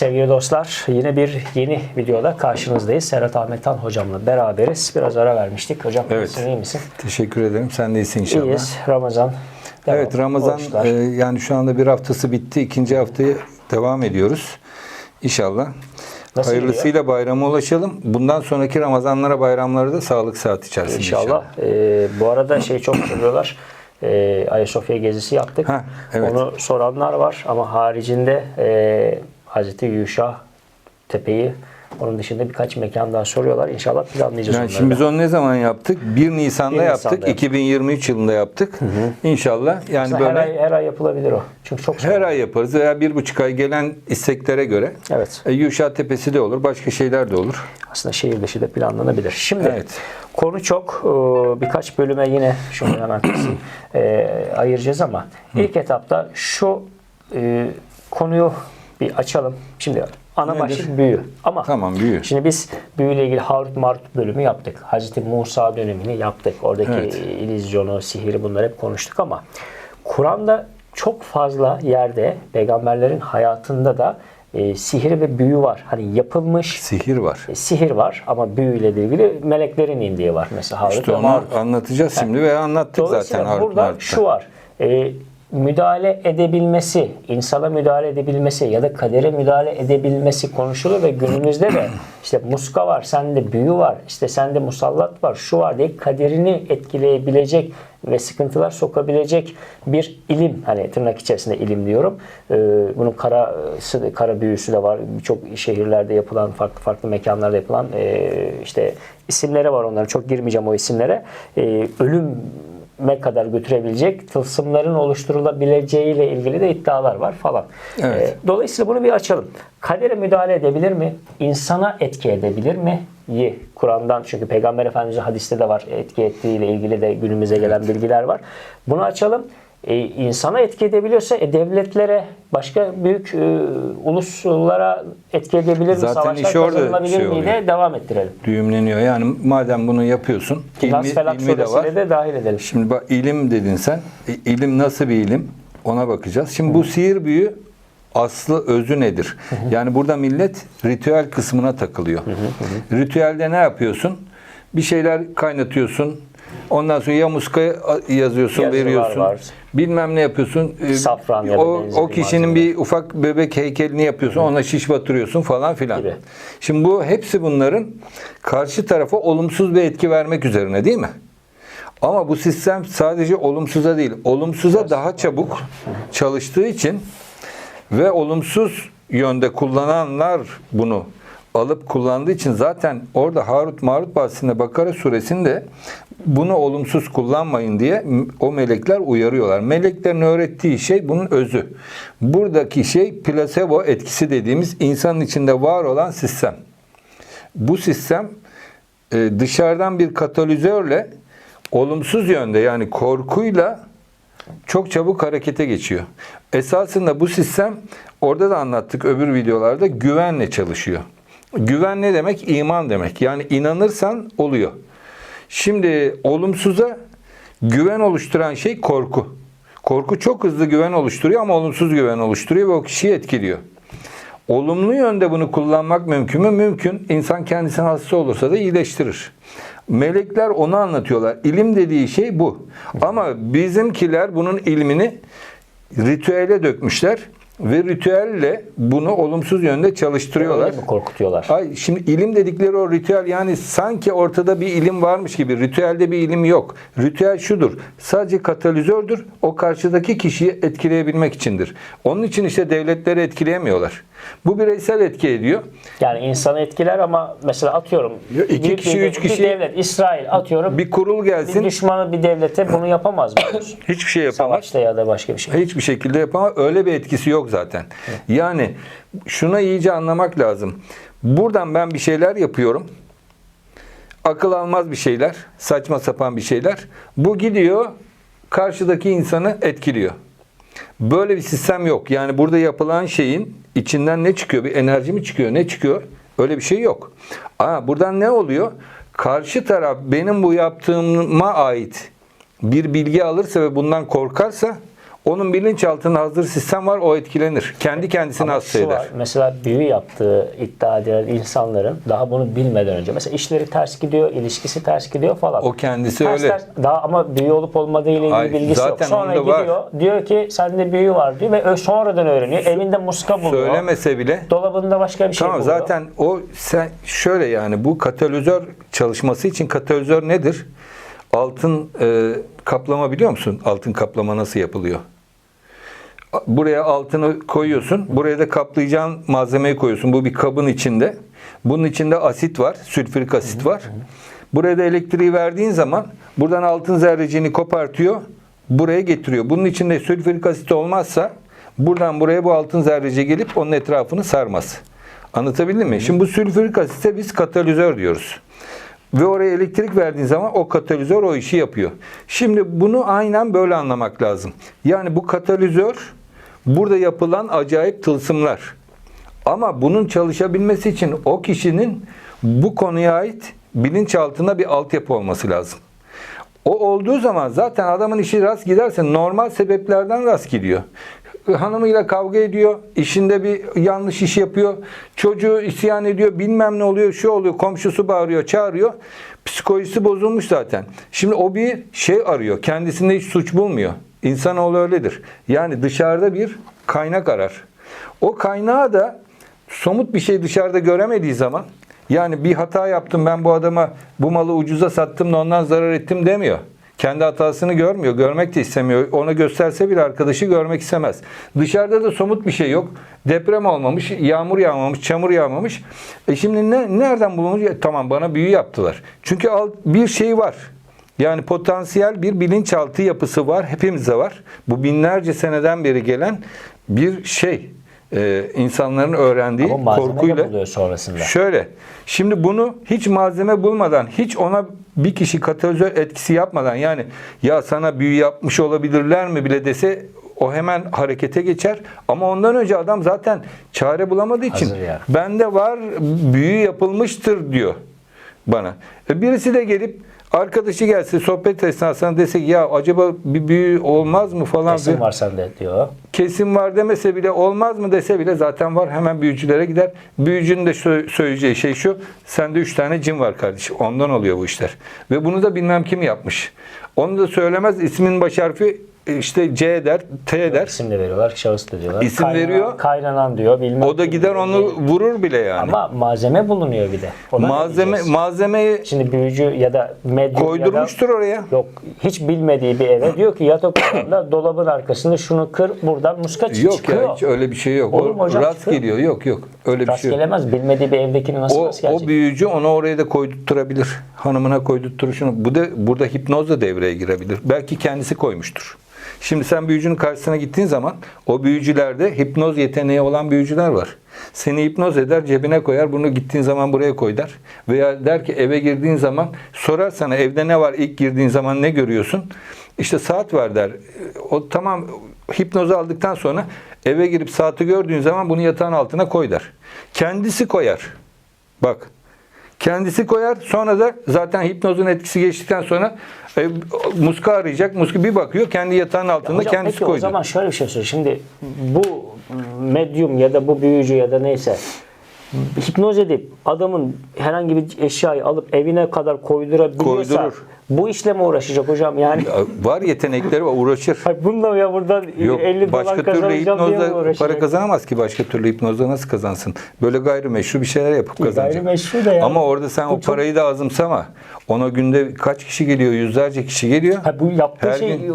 sevgili dostlar. Yine bir yeni videoda karşınızdayız. Serhat Ahmetan hocamla beraberiz. Biraz ara vermiştik. Hocam Evet. iyi misin? Teşekkür ederim. Sen de iyisin inşallah. İyiyiz. Ramazan. devam. Evet Ramazan e, yani şu anda bir haftası bitti. ikinci haftaya devam ediyoruz. İnşallah. Nasıl Hayırlısıyla bayrama ulaşalım. Bundan sonraki Ramazanlara bayramları da sağlık saat içerisinde inşallah. İnşallah. Ee, bu arada şey çok soruyorlar. Ee, Ayasofya gezisi yaptık. Ha, evet. Onu soranlar var ama haricinde e, Hazreti Yuşa Tepe'yi onun dışında birkaç mekan daha soruyorlar. İnşallah planlayacağız Yani onları şimdi da. biz onu ne zaman yaptık? 1 Nisan'da 1 yaptık. Nisan'da. 2023 yılında yaptık. İnşallah yani Aslında böyle her ay, her ay yapılabilir o. Çünkü çok her ay yaparız veya bir buçuk ay gelen isteklere göre. Evet. E, Yuşa Tepesi de olur. Başka şeyler de olur. aslında şehir dışı da planlanabilir. Şimdi Evet. konu çok. Ee, Birkaç bölüme yine şunu hemen ee, ayıracağız ama ilk etapta şu e, konuyu bir açalım. Şimdi ana Nedir? başlık büyü. Ama Tamam büyü. Şimdi biz büyüyle ilgili Harut Marut bölümü yaptık. Hazreti Musa dönemini yaptık. Oradaki Evet. illüzyonu, sihiri bunları hep konuştuk ama Kur'an'da çok fazla yerde peygamberlerin hayatında da e, sihir ve büyü var. Hani yapılmış Sihir var. e, sihir var ama büyüyle ilgili meleklerin indiği var. Mesela Harut İşte onu Marut. anlatacağız şimdi ve anlattık zaten Harut burada Marut'ta. şu var. E, müdahale edebilmesi, insana müdahale edebilmesi ya da kadere müdahale edebilmesi konuşulur ve günümüzde de işte muska var, sende büyü var, işte sende musallat var, şu var diye kaderini etkileyebilecek ve sıkıntılar sokabilecek bir ilim hani tırnak içerisinde ilim diyorum. Ee, bunun kara kara büyüsü de var. Birçok şehirlerde yapılan farklı farklı mekanlarda yapılan e, işte isimleri var onların. Çok girmeyeceğim o isimlere. Ee, ölüme kadar götürebilecek tılsımların oluşturulabileceğiyle ilgili de iddialar var falan. Evet. Ee, dolayısıyla bunu bir açalım. Kadere müdahale edebilir mi? İnsana etki edebilir mi? Yi. Kur'an'dan çünkü Peygamber Efendimiz'in hadiste de var. Etki ettiğiyle ilgili de günümüze gelen bilgiler var. Bunu açalım. Ee, insana etki edebiliyorsa e, devletlere, başka büyük e, uluslara etki edebilir mi? Zaten Savaşlar iş orada şey oluyor. devam ettirelim. düğümleniyor. Yani madem bunu yapıyorsun, Nas ilmi, Felak ilmi de var. de dahil edelim. Şimdi bak ilim dedin sen. E, İlim nasıl bir ilim? Ona bakacağız. Şimdi bu sihir büyü aslı özü nedir? Yani burada millet ritüel kısmına takılıyor. Ritüelde ne yapıyorsun? Bir şeyler kaynatıyorsun. Ondan sonra ya muska yazıyorsun, Yazılar veriyorsun. var. Bilmem ne yapıyorsun. Ee, Safran ya da o, benzeri o kişinin malzemeler. bir ufak bebek heykelini yapıyorsun. Ona şiş batırıyorsun falan filan. Gibi. Şimdi bu hepsi bunların karşı tarafa olumsuz bir etki vermek üzerine değil mi? Ama bu sistem sadece olumsuza değil, olumsuza daha çabuk çalıştığı için ve olumsuz yönde kullananlar bunu alıp kullandığı için zaten orada Harut Marut bahsinde Bakara suresinde bunu olumsuz kullanmayın diye o melekler uyarıyorlar. Meleklerin öğrettiği şey bunun özü. Buradaki şey plasebo etkisi dediğimiz insanın içinde var olan sistem. Bu sistem e, dışarıdan bir katalizörle olumsuz yönde yani korkuyla çok çabuk harekete geçiyor. Esasında bu sistem orada da anlattık öbür videolarda güvenle çalışıyor. Güven ne demek? İman demek. Yani inanırsan oluyor. Şimdi olumsuza güven oluşturan şey korku. Korku çok hızlı güven oluşturuyor ama olumsuz güven oluşturuyor ve o kişiyi etkiliyor. Olumlu yönde bunu kullanmak mümkün mü? Mümkün. İnsan kendisine hasta olursa da iyileştirir. Melekler onu anlatıyorlar. İlim dediği şey bu. Ama bizimkiler bunun ilmini ritüele dökmüşler ve ritüelle bunu olumsuz yönde çalıştırıyorlar. Öyle mi korkutuyorlar? Ay şimdi ilim dedikleri o ritüel yani sanki ortada bir ilim varmış gibi. Ritüelde bir ilim yok. Ritüel şudur. Sadece katalizördür. O karşıdaki kişiyi etkileyebilmek içindir. Onun için işte devletleri etkileyemiyorlar. Bu bireysel etki ediyor. Yani insanı etkiler ama mesela atıyorum iki büyük kişi, bir, üç bir kişi- devlet İsrail atıyorum bir, Bir kurul gelsin düşmanı bir devlete bunu yapamaz mı? hiçbir şey yapamaz. Savaşta ya da başka bir şey. Hiçbir şekilde yapamaz. Öyle bir etkisi yok zaten. Yani şuna iyice anlamak lazım. Buradan ben bir şeyler yapıyorum. Akıl almaz bir şeyler, saçma sapan bir şeyler. Bu gidiyor karşıdaki insanı etkiliyor. Böyle bir sistem yok. Yani burada yapılan şeyin içinden ne çıkıyor? Bir enerji mi çıkıyor? Ne çıkıyor? Öyle bir şey yok. Aa, buradan ne oluyor? Karşı taraf benim bu yaptığıma ait bir bilgi alırsa ve bundan korkarsa Onun bilinçaltında hazır sistem var o etkilenir. Kendi kendisini Ama hasta eder. var, mesela büyü yaptığı iddia edilen insanların daha bunu bilmeden önce mesela işleri ters gidiyor, ilişkisi ters gidiyor falan. O kendisi Ters öyle. ters- daha ama büyü olup olmadığı ile ilgili Ay, bilgisi yok. zaten Sonra onda var. gidiyor diyor ki sende büyü var diyor ve sonradan öğreniyor. Evinde muska buluyor. Söylemese bile Dolabında başka bir şey Tamam buluyor. zaten o sen şöyle yani bu katalizör çalışması için katalizör nedir? Altın e, kaplama biliyor musun? Altın kaplama nasıl yapılıyor? Buraya altını koyuyorsun. Buraya da kaplayacağın malzemeyi koyuyorsun. Bu bir kabın içinde. Bunun içinde asit var. Sülfürik asit var. Buraya da elektriği verdiğin zaman buradan altın zerreciğini kopartıyor. Buraya getiriyor. Bunun içinde sülfürik asit olmazsa buradan buraya bu altın zerreci gelip onun etrafını sarmaz. Anlatabildim mi? Şimdi bu sülfürik asite biz katalizör diyoruz. Ve oraya elektrik verdiğin zaman o katalizör o işi yapıyor. Şimdi bunu aynen böyle anlamak lazım. Yani bu katalizör burada yapılan acayip tılsımlar. Ama bunun çalışabilmesi için o kişinin bu konuya ait bilinçaltında bir altyapı olması lazım. O olduğu zaman zaten adamın işi rast giderse normal sebeplerden rast gidiyor. Hanımıyla kavga ediyor, işinde bir yanlış iş yapıyor, çocuğu isyan ediyor, bilmem ne oluyor, şu oluyor, komşusu bağırıyor, çağırıyor. Psikolojisi bozulmuş zaten. Şimdi o bir şey arıyor, kendisinde hiç suç bulmuyor. İnsanoğlu öyledir. Yani dışarıda bir kaynak arar. O kaynağı da somut bir şey dışarıda göremediği zaman yani bir hata yaptım ben bu adama bu malı ucuza sattım da ondan zarar ettim demiyor. Kendi hatasını görmüyor, görmek de istemiyor. Ona gösterse bile arkadaşı görmek istemez. Dışarıda da somut bir şey yok. Deprem olmamış, yağmur yağmamış, çamur yağmamış. E şimdi ne, nereden bulunur? Ya, Tamam bana büyü yaptılar. Çünkü alt, bir şey var. Yani potansiyel bir bilinçaltı yapısı var. Hepimizde var. Bu binlerce seneden beri gelen bir şey. Ee, insanların öğrendiği Ama korkuyla. sonrasında. Şöyle. Şimdi bunu hiç malzeme bulmadan, hiç ona bir kişi katalizör etkisi yapmadan yani ya sana büyü yapmış olabilirler mi bile dese o hemen harekete geçer. Ama ondan önce adam zaten çare bulamadığı için bende var büyü yapılmıştır diyor bana. E birisi de gelip arkadaşı gelse sohbet esnasında dese ki ya acaba bir büyü olmaz mı falan Kesin diye var sende diyor. kesin var demese bile olmaz mı dese bile zaten var hemen büyücülere gider. Büyücünün de sö- söyleyeceği şey şu sende üç tane cin var kardeşim ondan oluyor bu işler. Ve bunu da bilmem kim yapmış. Onu da söylemez ismin baş harfi işte C der T der. İsim de veriyorlar, şahıs da diyorlar. İsim veriyor. Kaynanan diyor, bilmem O da gider onu vurur bile yani. Ama malzeme bulunuyor bir de. Ona Malzeme malzemeyi Şimdi büyücü ya da medyum koydurmuştur ya da oraya. yok hiç bilmediği bir eve diyor ki yatak odanda dolabın arkasında şunu kır buradan muska çı- Yok çıkıyor. ya hiç öyle bir şey yok. Olur mu hocam? rast Çıkıyor. geliyor. Yok yok. Öyle bir Rast şey yok. gelemez. Bilmediği bir evdekini nasıl O, rast gelecek? o büyücü onu oraya da koydurtturabilir. Hanımına koydurtturur şunu. Bu da burada hipnoz da devreye girebilir. Belki kendisi koymuştur. Şimdi sen büyücünün karşısına gittiğin zaman o büyücülerde hipnoz yeteneği olan büyücüler var. Seni hipnoz eder, cebine koyar, bunu gittiğin zaman buraya koy der. Veya der ki eve girdiğin zaman sorar sana evde ne var ilk girdiğin zaman ne görüyorsun? İşte saat var der. O tamam hipnozu aldıktan sonra eve girip saati gördüğün zaman bunu yatağın altına koy der. Kendisi koyar. Bak Kendisi koyar. Sonra da zaten hipnozun etkisi geçtikten sonra e, muska arayacak. Muska bir bakıyor kendi yatağın altında Hocam kendisi peki koydu. o zaman şöyle bir şey söyleyeyim. Şimdi bu medyum ya da bu büyücü ya da neyse hipnoz edip adamın herhangi bir eşyayı alıp evine kadar koydurabiliyorsa Koydurur. Bu işle mi uğraşacak hocam? Yani Ya, Var yetenekleri var uğraşır. Ay bununla ya buradan Yok 50 başka dolar türlü uğraşacak? para kazanamaz ki başka türlü hipnozla nasıl kazansın? Böyle gayrimeşru bir şeyler yapıp kazanacak. Gayrimeşru da ya. Ama orada sen Bu o çok- parayı da azımsama. Ona günde kaç kişi geliyor? Yüzlerce kişi geliyor. Ha, bu yaptığı Her şey gün-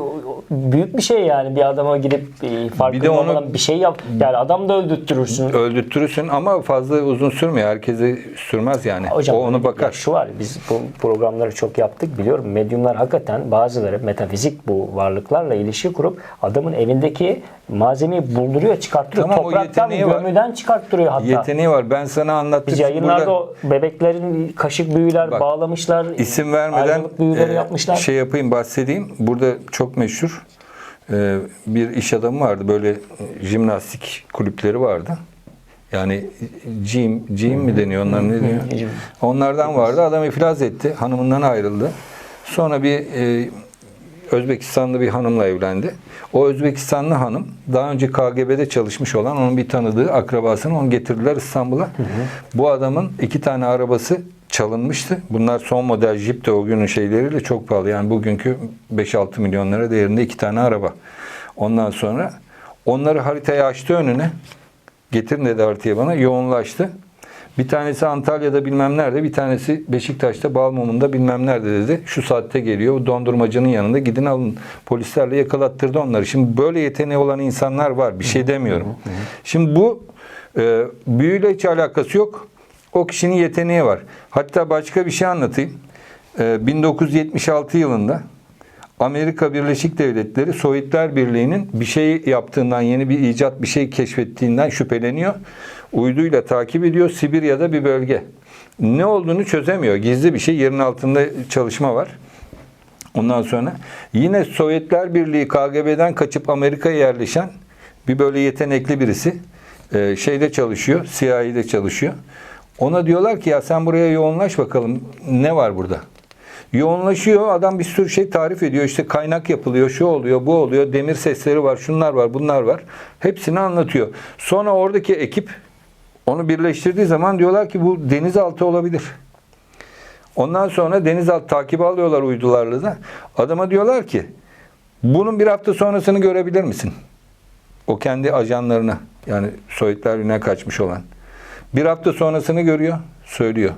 büyük bir şey yani bir adama gidip e, farkında Bir de onu- bir şey yap. Yani adam da öldürtürürsün. Öldürtürürsün ama fazla uzun sürmüyor. Herkese sürmez yani. Hocam o onu ya bakar. Şu var biz bu programları çok yaptık biliyorum. Medyumlar hakikaten bazıları metafizik bu varlıklarla ilişki kurup adamın evindeki malzemeyi bulduruyor, çıkarttırıyor. Tamam, Topraktan, var. gömüden çıkarttırıyor hatta. Yeteneği var. Ben sana anlattım. Biz yayınlarda o bebeklerin kaşık büyüler Bak, bağlamışlar. İsim vermeden büyüleri e, yapmışlar. şey yapayım bahsedeyim. Burada çok meşhur e, bir iş adamı vardı. Böyle e, jimnastik kulüpleri vardı. Yani gym, gym mi deniyor onlar ne deniyor? Onlardan vardı. Adam iflas etti. Hanımından ayrıldı. Sonra bir e, Özbekistanlı bir hanımla evlendi. O Özbekistanlı hanım daha önce KGB'de çalışmış olan onun bir tanıdığı akrabasını onu getirdiler İstanbul'a. Bu adamın iki tane arabası çalınmıştı. Bunlar son model Jeep de o günün şeyleriyle çok pahalı. Yani bugünkü 5-6 milyon lira değerinde iki tane araba. Ondan sonra onları haritaya açtı önüne. Getirin dedi haritaya bana. Yoğunlaştı. Bir tanesi Antalya'da bilmem nerede, bir tanesi Beşiktaş'ta Balmum'unda bilmem nerede dedi. Şu saatte geliyor. Dondurmacının yanında gidin alın. Polislerle yakalattırdı onları. Şimdi böyle yeteneği olan insanlar var. Bir şey demiyorum. Şimdi bu e, büyüyle hiç alakası yok. O kişinin yeteneği var. Hatta başka bir şey anlatayım. E, 1976 yılında Amerika Birleşik Devletleri Sovyetler Birliği'nin bir şey yaptığından, yeni bir icat, bir şey keşfettiğinden şüpheleniyor. Uyduyla takip ediyor. Sibirya'da bir bölge. Ne olduğunu çözemiyor. Gizli bir şey. Yerin altında çalışma var. Ondan sonra yine Sovyetler Birliği KGB'den kaçıp Amerika'ya yerleşen bir böyle yetenekli birisi e, şeyde çalışıyor, CIA'de çalışıyor. Ona diyorlar ki ya sen buraya yoğunlaş bakalım ne var burada? Yoğunlaşıyor adam bir sürü şey tarif ediyor işte kaynak yapılıyor şu oluyor bu oluyor demir sesleri var şunlar var bunlar var hepsini anlatıyor. Sonra oradaki ekip onu birleştirdiği zaman diyorlar ki bu denizaltı olabilir. Ondan sonra denizaltı takibi alıyorlar uydularla da. Adama diyorlar ki bunun bir hafta sonrasını görebilir misin? O kendi ajanlarına yani Sovyetler Birliği'ne kaçmış olan. Bir hafta sonrasını görüyor, söylüyor.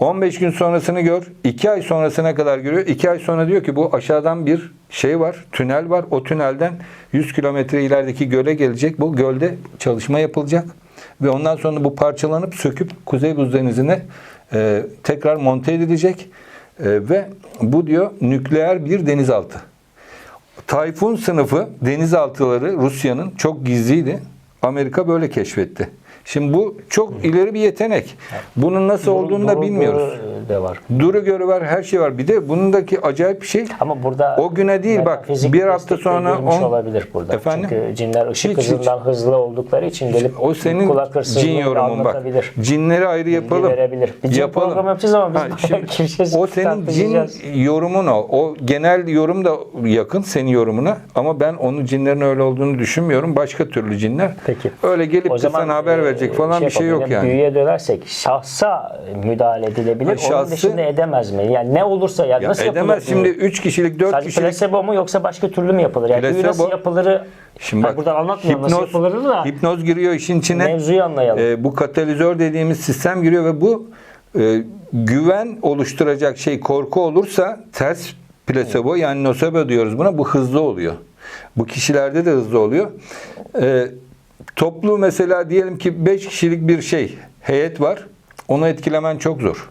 15 gün sonrasını gör, 2 ay sonrasına kadar görüyor. 2 ay sonra diyor ki bu aşağıdan bir şey var, tünel var. O tünelden 100 kilometre ilerideki göle gelecek. Bu gölde çalışma yapılacak. Ve ondan sonra bu parçalanıp söküp Kuzey Buz Denizi'ne e, tekrar monte edilecek. E, ve bu diyor nükleer bir denizaltı. Tayfun sınıfı denizaltıları Rusya'nın çok gizliydi. Amerika böyle keşfetti. Şimdi bu çok ileri bir yetenek. Bunun nasıl olduğunu da bilmiyoruz. duru de var. Duru görü var, her şey var. Bir de bunundaki acayip bir şey. Ama burada O güne değil, bak, bir hafta sonra on- olabilir burada. Efendim? Çünkü cinler ışık Hiç, hızından hızlı oldukları için gelip O senin kulak cin yorumun bak. Cinleri ayrı yapalım. verebilir. Bir cin program yapacağız ama biz Ha, gireceğiz, o senin cin yorumun o. O genel yorum da yakın senin yorumuna ama ben onun cinlerin öyle olduğunu düşünmüyorum. Başka türlü cinler. Peki. Öyle gelip O de sana haber e, verecek falan bir şey yok yani. Büyüye dönersek şahsa müdahale edilebilir. Ha, Onun şahsı- dışında edemez mi? Yani ne olursa ya, Ya nasıl edemez yapılır? şimdi 3 kişilik 4 Sadece kişilik plasebo mu yoksa başka türlü mü yapılır? Yani Plasebo- nasıl yapılırı Şimdi bak, buradan anlatmıyorum nasıl hipnoz, yapılırı da hipnoz giriyor işin içine. mevzuyu anlayalım. Ee, bu katalizör dediğimiz sistem giriyor ve bu e, güven oluşturacak şey korku olursa ters plasebo yani nocebo diyoruz buna bu hızlı oluyor. Bu kişilerde de hızlı oluyor. Ee, toplu mesela diyelim ki 5 kişilik bir şey heyet var. Onu etkilemen çok zor.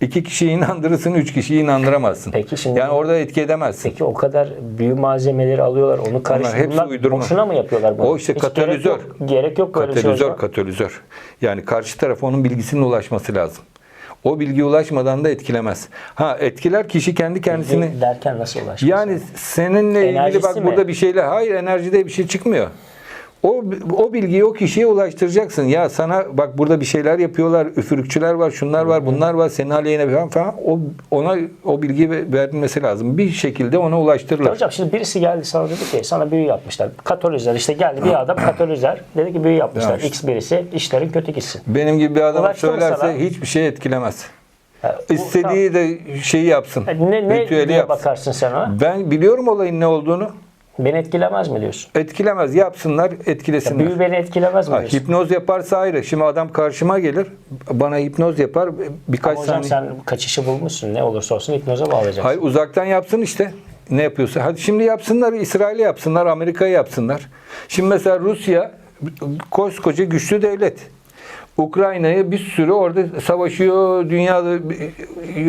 İki kişiyi inandırırsın, üç kişiyi inandıramazsın. Peki şimdi- yani orada etki edemezsin. Peki o kadar büyü malzemeleri alıyorlar, onu karıştırıyorlar. Boşuna mı yapıyorlar bunu? O işte Hiç katalizör. Gerek yok, gerek yok böyle şey Katalizör, hocam. katalizör. Yani karşı tarafa onun bilgisinin ulaşması lazım. O bilgi ulaşmadan da etkilemez. Ha etkiler kişi kendi kendisini. Bilgi derken nasıl ulaşmış? Yani seninle ilgili Enerjisi bak mi? burada bir şeyle hayır enerjide bir şey çıkmıyor. O o bilgiyi o kişiye ulaştıracaksın. Ya sana bak burada bir şeyler yapıyorlar. Üfürükçüler var, şunlar var, bunlar var. Senin aleyhine falan falan. O ona o bilgiyi ver- verilmesi lazım. Bir şekilde ona ulaştırırlar. Hocam şimdi birisi geldi sana dedi ki sana büyü yapmışlar. Katolizer işte geldi bir adam katolizer dedi ki büyü yapmışlar. Ya işte. X birisi işlerin kötü gitsin. Benim gibi bir adam söylerse sana? hiçbir şey etkilemez. Bu- İstediği de şeyi yapsın. tamam. ne, ne Ritüeli yapsın. bakarsın sen ona? Ben biliyorum olayın ne olduğunu. Beni etkilemez mi diyorsun? Etkilemez. Yapsınlar, etkilesinler. Büyü beni etkilemez mi Ha, diyorsun? hipnoz yaparsa ayrı. Şimdi adam karşıma gelir, bana hipnoz yapar. Birkaç Hocam saniye. sen kaçışı bulmuşsun. Ne olursa olsun hipnoza bağlayacaksın. Hayır uzaktan yapsın işte. Ne yapıyorsa. Hadi şimdi yapsınlar. İsrail'e yapsınlar. Amerika'ya yapsınlar. Şimdi mesela Rusya koskoca güçlü devlet. Ukrayna'ya bir sürü orada savaşıyor. Dünyada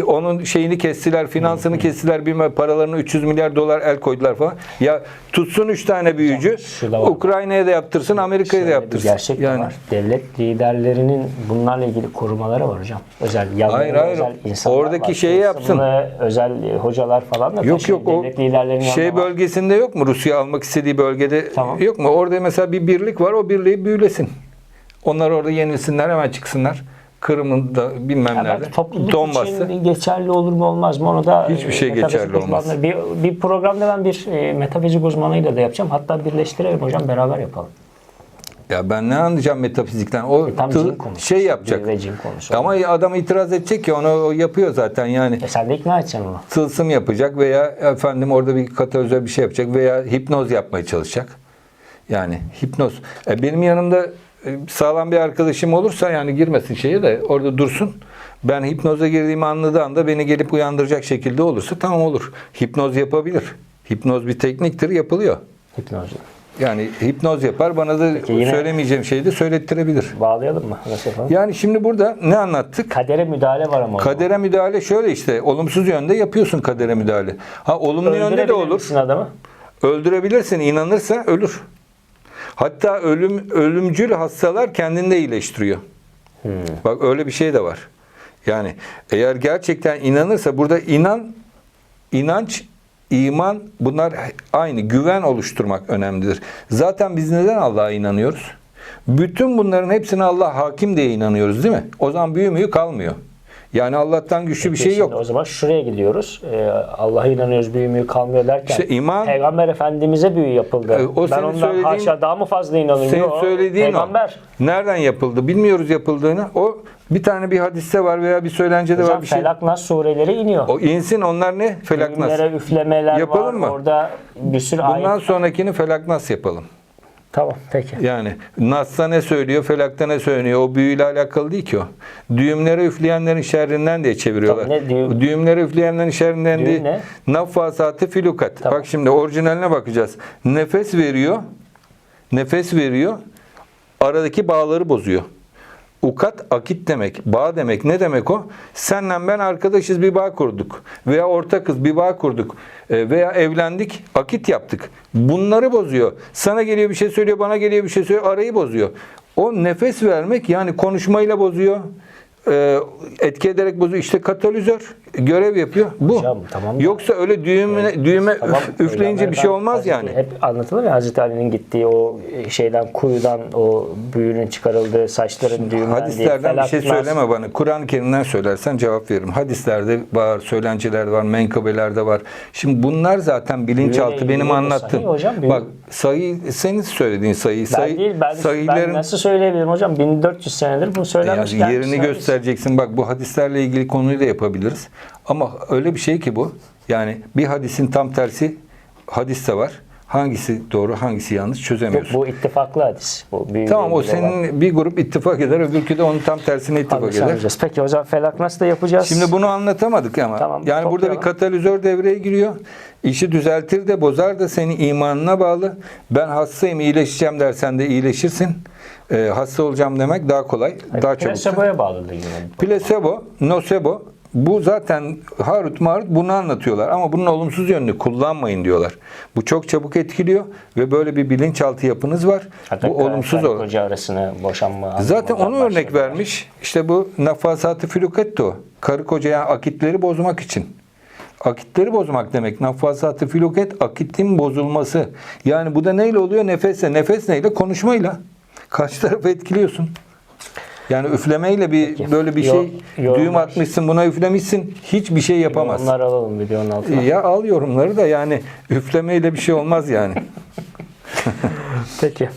onun şeyini kestiler, finansını kestiler, bilmem paralarını 300 milyar dolar el koydular falan. Ya tutsun 3 tane büyücü. Ukrayna'ya da yaptırsın, Amerika'ya da yaptırsın. gerçek yani var. Devlet liderlerinin bunlarla ilgili korumaları var hocam. Özel Hayır, hayır. özel insanlar Oradaki var. şeyi yapsın. Özel hocalar falan da Yok yok o devlet liderlerinin şey yanında var. bölgesinde yok mu Rusya almak istediği bölgede Tamam. yok mu? Orada mesela bir birlik var o birliği büyülesin. Onlar orada yenilsinler hemen çıksınlar. Kırım'da bilmem Ya nerede topluluk Donbas'ta. için geçerli olur mu olmaz mı onu da Hiçbir şey e, metafizik geçerli olmaz. Bir, bir programda ben bir e, metafizik uzmanıyla da yapacağım. Hatta birleştirelim hocam beraber yapalım. Ya ben ne anlayacağım metafizikten? O E, tam tı- şey yapacak. Ama adam itiraz edecek ki onu o yapıyor zaten yani. E sen de ikna edeceksin onu. Tılsım yapacak veya efendim orada bir katalizör bir şey yapacak veya hipnoz yapmaya çalışacak. Yani hipnoz. E, benim yanımda sağlam bir arkadaşım olursa yani girmesin şeye de orada dursun. Ben hipnoza girdiğimi anladığı anda beni gelip uyandıracak şekilde olursa tamam olur. Hipnoz yapabilir. Hipnoz bir tekniktir yapılıyor. Hipnozla. Yani hipnoz yapar bana da yine- söylemeyeceğim şeyi de söylettirebilir. Bağlayalım mı? Nasıl yapalım? Yani şimdi burada ne anlattık? Kadere müdahale var ama. o zaman. Kadere müdahale şöyle işte olumsuz yönde yapıyorsun kadere müdahale. Ha olumlu yönde de Öldürebilir olur. misin adamı? Öldürebilirsin inanırsa ölür. Hatta ölüm ölümcül hastalar kendinde iyileştiriyor. Hmm. Bak öyle bir şey de var. Yani eğer gerçekten inanırsa burada inan inanç iman bunlar aynı güven oluşturmak önemlidir. Zaten biz neden Allah'a inanıyoruz? Bütün bunların hepsine Allah hakim diye inanıyoruz değil mi? O zaman büyümüyor kalmıyor. Yani Allah'tan güçlü bir şey yok. O zaman şuraya gidiyoruz. Ee, Allah'a inanıyoruz büyümüyor kalmıyor derken. İşte iman- Peygamber Efendimiz'e büyü yapıldı. E, o ben ondan haşa daha mı fazla inanıyorum? Senin Yok, söylediğin Peygamber. o. Nereden yapıldı? Bilmiyoruz yapıldığını. O bir tane bir hadiste var veya bir söylencede Hocam var bir şey. Felak Nas sureleri iniyor. O insin onlar ne? Felak nas. Düğümlere üflemeler Yapalım var. mı? Orada bir sürü Bundan ayet. sonrakini felak nas yapalım. Tamam peki. Yani Nas'ta ne söylüyor, Felak'ta ne söylüyor? O büyüyle alakalı değil ki o. Düğümlere üfleyenlerin şerrinden diye çeviriyorlar. Tamam, ne düğüm? Düğümlere üfleyenlerin şerrinden Düğüm değil. ne? Filukat. Tamam. Bak şimdi orijinaline bakacağız. Nefes veriyor. Nefes veriyor. Aradaki bağları bozuyor. Ukat akit demek, bağ demek. Ne demek o? Senle ben arkadaşız bir bağ kurduk. Veya orta kız bir bağ kurduk. E, Veya evlendik, akit yaptık. Bunları bozuyor. Sana geliyor bir şey söylüyor, bana geliyor bir şey söylüyor, arayı bozuyor. O nefes vermek yani konuşmayla bozuyor. e, Etki ederek bozuyor. İşte katalizör görev yapıyor. Bu. Hocam, tamam da- Yoksa öyle düğüme, düğme Tamam, üf- üfleyince bir şey Peygamberden olmaz Hazreti- yani. Hep anlatılır ya Hazreti Ali'nin gittiği o şeyden kuyudan o büyünün çıkarıldığı saçların düğümlendiği. Hadislerden bir şey Felak söyleme bana. Kur'an-ı Kerim'den söylersen cevap veririm. Hadislerde var, söylencelerde var, menkıbelerde var. Şimdi bunlar zaten bilinçaltı Büyüyle benim ilgili bu anlattığım. sahih hocam, büyü- Bak sayı senin söylediğin sayı. Ben sayı değil ben, ben nasıl söyleyebilirim hocam 1400 senedir bu söylenmiş. yerini gelmiş hadis. göstereceksin. Bak bu hadislerle ilgili konuyu da yapabiliriz. Ama öyle bir şey ki bu. Yani bir hadisin tam tersi hadis de var. Hangisi doğru, hangisi yanlış Bu, çözemiyorsun. bu ittifaklı hadis. Bu büyüyle Tamam o ilgili olan. senin bir grup ittifak eder, öbürkü de onun tam tersine ittifak eder. Anlaşamayacağız. Peki hocam felak nasıl da yapacağız? Şimdi bunu anlatamadık ama. Tamam, yani burada bir toplayalım. katalizör devreye giriyor. İşi düzeltir de bozar da senin imanına bağlı. Ben hastayım iyileşeceğim dersen de iyileşirsin. Ee, hasta olacağım demek daha kolay, daha çabuk. Plasebo'ya yine. Plasebo, nocebo bu zaten Harut Marut bunu anlatıyorlar ama bunun olumsuz yönünü kullanmayın diyorlar. Bu çok çabuk etkiliyor ve böyle bir bilinçaltı yapınız var. Hatta bu olumsuz olan. koca arasını boşanma. Zaten onu örnek vermiş. İşte bu nafasatı filuketto. Karı koca yani akitleri bozmak için. Akitleri bozmak demek. Nafasatı filuket akitin bozulması. Yani bu da neyle oluyor? Nefesle. Nefes neyle? Konuşmayla. Karşı tarafı etkiliyorsun. Yani üflemeyle bir Peki. böyle bir Yo- şey yorumlar. düğüm atmışsın buna üflemişsin hiçbir şey yapamaz. Onlar alalım videonun altına. Ya al yorumları da yani üflemeyle bir şey olmaz yani. Peki.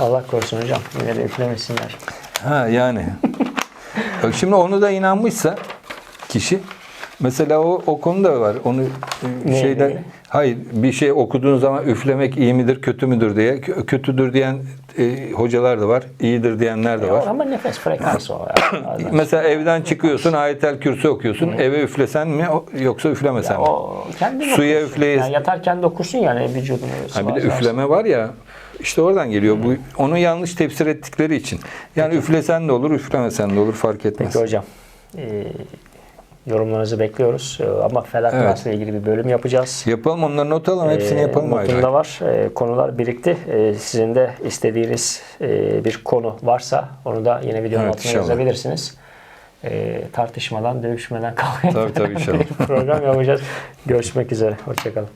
Allah korusun hocam. Yine de üflemesinler. Ha yani. Bak Şimdi onu da inanmışsa kişi mesela o, o konu da var. Onu e, Neyle şeyden ilgili? hayır bir şey okuduğun zaman üflemek iyi midir kötü müdür diye Kö- kötüdür diyen e, hocalar da var. iyidir diyenler de var. Ama nefes frekansı o. ya. Mesela evden çıkıyorsun ayetel kürsü okuyorsun. Eve üflesen mi yoksa üflemesen mi? o kendi Suya üfleyiz. Yani yatarken dokursun yani vücudunu. Ha bir de üfleme var ya işte oradan geliyor. Bu onu yanlış tefsir ettikleri için. Yani üflesen de olur, üflemesen de olur fark etmez. Peki hocam. e, yorumlarınızı bekliyoruz. E, ama felak Evet. nasla ilgili bir bölüm yapacağız. Yapalım onları not alalım. Hepsini E, yapalım ayrı notunda var. E, konular birikti. E, sizin de istediğiniz e, bir konu varsa onu da yine videonun Evet, altına inşallah. yazabilirsiniz. E, tartışmadan, dövüşmeden kavga Tabii, tabii, bir program yapacağız. Görüşmek üzere. Hoşçakalın.